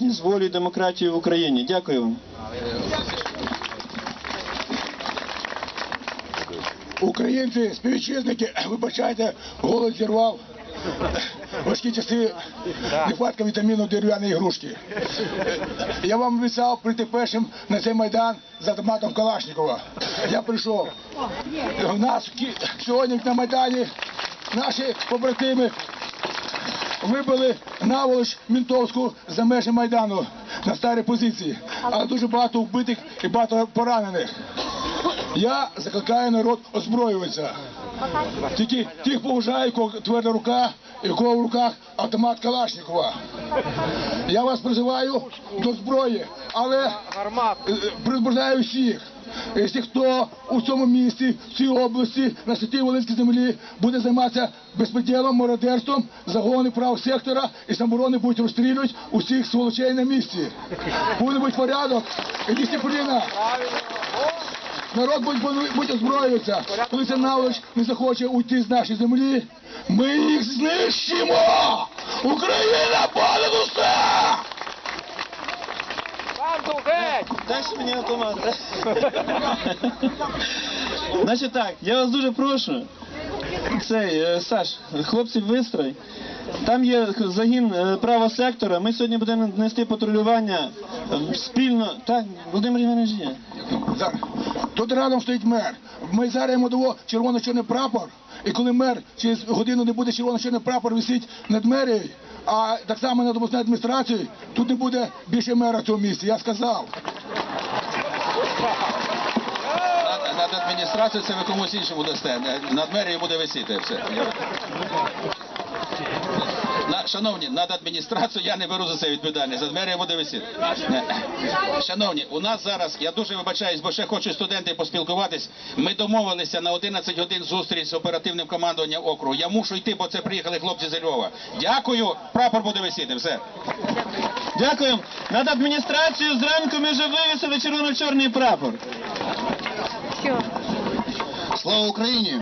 з волі демократії в Україні. Дякую вам. Українці, співвітчизники, вибачайте, голод зірвав. Важкі часи, нехватка вітаміну дерев'яної ігрушки. Я вам обіцяв прийти першим на цей майдан з автоматом Калашникова. Я прийшов. У нас сьогодні на майдані наші побратими вибили наволоч Мінтовську за межі Майдану на старій позиції. Але дуже багато вбитих і багато поранених. Я закликаю народ озброюватися. Тільки тих поважаю, кого тверда рука, і кого в руках автомат Калашникова. Я вас призиваю до зброї, але е, призбуждаю всіх. Якщо хто у цьому місті, в цій області, на святій Волинській землі буде займатися безпреділом, мародерством, загони прав сектора і самоборони будуть розстрілювати усіх сволочей на місці. Буде бути порядок і дисципліна. Народ буде озброюватися. Коли ця наволоч не захоче уйти з нашої землі, ми їх знищимо! Україна понад усе! Банду геть! Мені автомат. Значить так, я вас дуже прошу. Цей, е, Саш, хлопці вистрой. Там є загін е, правого сектора. Ми сьогодні будемо нести патрулювання е, спільно. Так, Володимир Іванович є. Тут рядом стоїть мер. Ми зараз йому дамо червоно-чорний прапор. І коли мер через годину не буде червоно-чорний прапор висить над мерією, а так само над обласною адміністрацією, тут не буде більше мера в цьому місці. Я сказав. Над, над адміністрацією це ви комусь іншому дасте. Над мерією буде висіти все. На, шановні, над адміністрацією я не беру за це відповідальність. Над мерією буде висіти. Шановні, у нас зараз, я дуже вибачаюсь, бо ще хочуть студенти поспілкуватись. Ми домовилися на 11 годин зустріч з оперативним командуванням округу. Я мушу йти, бо це приїхали хлопці з Львова. Дякую, прапор буде висіти. Все. Дякую. Над адміністрацією зранку ми вже вивісили червоно-чорний прапор. Слава Україні!